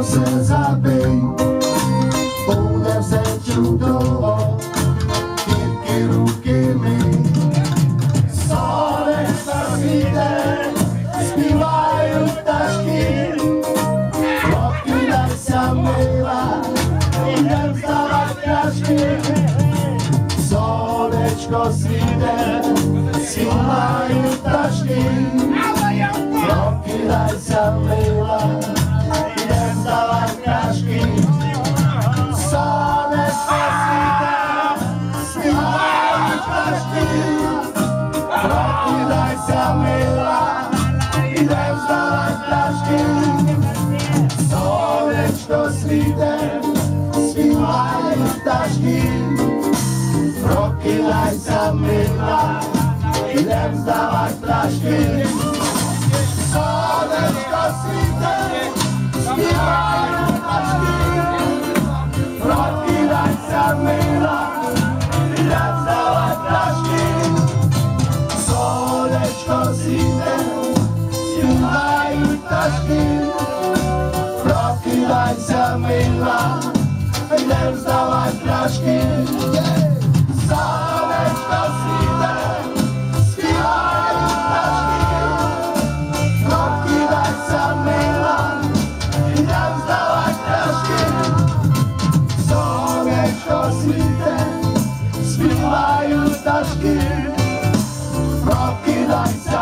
все забий, буде все чудово, тільки руки мий. Сонечко світе, співають пташки, прокидайся, мила, ідем вставать пляшки. Сонечко світе, співають пташки, прокидайся, Прокидайся, мила, ідем здавать пляшки, сонечко світе, співають пташки, прокидайся, мила, ідем здавать пляшки, пташки, прокидайся, мила, йдем здавать пляшки. Сонечко світе, пляшки. Сонечко світе, співають пташки. Прокидайся,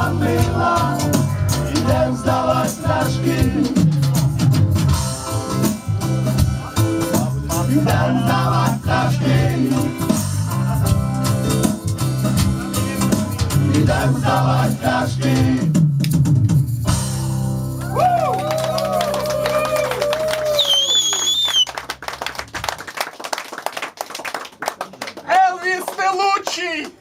Здавать пляшки. Елвіс Велучий!